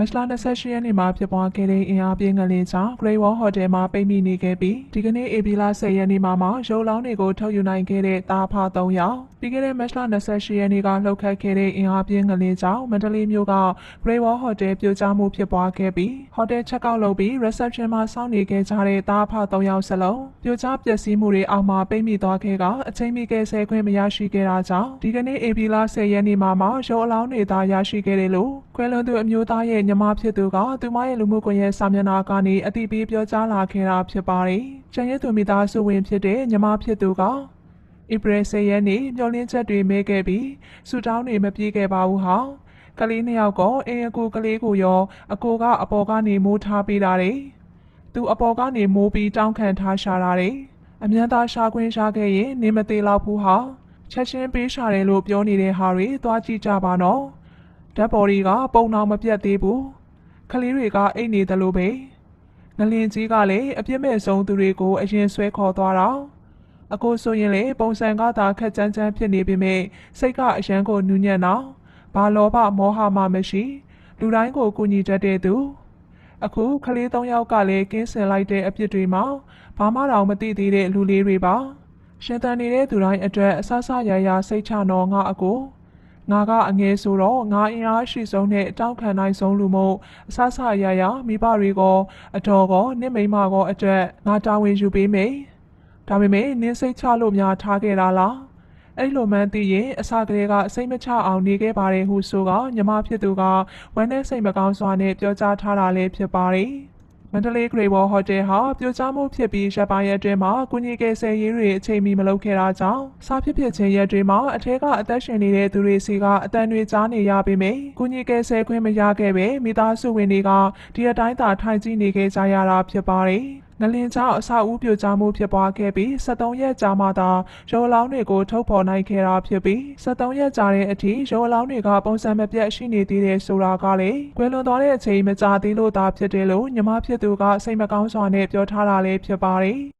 မတ်လ28ရက်နေ့မှာဖြစ်ပွားခဲ့တဲ့အင်အားပြင်းငလင်ကြောင့် Great Wall Hotel မှာပိတ်မိနေခဲ့ပြီးဒီကနေ့ဧပြီလ10ရက်နေ့မှာမှရုပ်လောင်းတွေကိုထုတ်ယူနိုင်ခဲ့တဲ့တာဖာ3ယောက်ပြီးခဲ့တဲ့မတ်လ28ရက်နေ့ကလှုပ်ခတ်ခဲ့တဲ့အင်အားပြင်းငလင်ကြောင့်မန္တလေးမြို့က Great Wall Hotel ပြိုကျမှုဖြစ်ပွားခဲ့ပြီး Hotel check out လုပ်ပြီး reception မှာစောင့်နေခဲ့ကြတဲ့တာဖာ3ယောက်စလုံးပြိုကျပျက်စီးမှုတွေအောက်မှာပိတ်မိသွားခဲ့ကအချိန်မီကယ်ဆယ်ခွင့်မရရှိခဲ့တာကြောင့်ဒီကနေ့ဧပြီလ10ရက်နေ့မှာမှရုပ်အလောင်းတွေသာရရှိခဲ့တယ်လို့ခွဲလွန်သူအမျိုးသားရဲ့ညီမဖြစ်သူကသူမရဲ့လူမှုကွန်ရက်စာမျက်နှာကနေအတိပေးပြောကြားလာခဲ့တာဖြစ်ပါတယ်။ကျန်ရဲ့သူမိသားစုဝင်ဖြစ်တဲ့ညီမဖြစ်သူကဧပြီ10ရက်နေ့မျောလင်းချက်တွေမဲခဲ့ပြီးဆူတောင်းတွေမပြေခဲ့ပါဘူးဟာကလေးနှစ်ယောက်ကအိမ်အကူကလေးကိုရောအကိုကအပေါ်ကနေမိုးထားပေးတာတယ်။သူအပေါ်ကနေမိုးပြီးတောင်းခံထားရှာတာတယ်။အမြန်သားရှာခွင့်ရှာခဲ့ရင်နေမသေးတော့ဘူးဟာချက်ချင်းပေးရှာတယ်လို့ပြောနေတဲ့ဟာတွေသွားကြည့်ကြပါနော်။ ဓာတ်ပေါ်တွေကပုံအောင်မပြတ်သေးဘူး။ကလေးတွေကအိတ်နေတယ်လို့ပဲ။ငလင်ကြီးကလည်းအပြစ်မဲ့ဆုံးသူတွေကိုအရင်ဆွဲခေါ်သွားတာ။အကိုဆိုရင်လေပုံစံကသာခက်ကြမ်းကြမ်းဖြစ်နေပေမဲ့စိတ်ကအရန်ကိုနူးညံ့တော့ဘာလောဘမောဟမှမရှိလူတိုင်းကိုကူညီတတ်တဲ့သူအခုကလေး၃ယောက်ကလည်းကင်းစင်လိုက်တဲ့အပြစ်တွေမှာဘာမှတော့မသိသေးတဲ့လူလေးတွေပါရှင်သန်နေတဲ့သူတိုင်းအတွက်အဆဆရရစိတ်ချတော့ငါအကို ငါကအငယ်ဆိုတော့ငါအင်အားရှိဆုံးနဲ့တောက်ခံနိုင်ဆုံးလူမို့အဆဆရရမိဘတွေကအတော်ကောနင့်မိန်းမကောအတွက်ငါတာဝန်ယူပေးမယ်ဒါပေမဲ့နင်းစိတ်ချလို့များထားခဲ့တာလားအဲ့လိုမှန်းသိရင်အစကတည်းကစိတ်မချအောင်နေခဲ့ပါတယ်ဟုဆိုကညီမဖြစ်သူကဝမ်းနဲ့စိတ်မကောင်းစွာနဲ့ပြောကြားထားတာလည်းဖြစ်ပါတယ်။ မန္တလေး Great Wall Hotel ဟာပြိုကျမှုဖြစ်ပြီးရပ်ပိုင်းရက်တွင်းမှာကုညီကယ်ဆယ်ရေးတွေအချိန်မီမလုပ်ခဲ့တာကြောင့်စားဖြစ်ဖြစ်ချင်းရက်တွင်းမှာအထက်ကအသက်ရှင်နေတဲ့သူတွေစီကအတန်တွေကြားနေရပေမယ့်ကုညီကယ်ဆယ်ခွင့်မရခဲ့ပဲမိသားစုဝင်တွေကဒီအတိုင်းသာထိုင်ကြည့်နေခဲ့ကြရတာဖြစ်ပါတယ်။ ငလင်ကြောင့်အဆောက်အဦပြိုကျမှုဖြစ်ပွားခဲ့ပြီး73ရက်ကြာမှသာရုပ်အလောင်းတွေကိုထုတ်ဖော်နိုင်ခဲ့တာဖြစ်ပြီး73ရက်ကြာတဲ့အထိရုပ်အလောင်းတွေကပုံစံမပြတ်ရှိနေသေးတယ်ဆိုတာကလည်းကွယ်လွန်သွားတဲ့အချိန်မကြာသေးလို့သာဖြစ်တယ်လို့ညီမဖြစ်သူကစိတ်မကောင်းစွာနဲ့ပြောထားတာလည်းဖြစ်ပါတယ်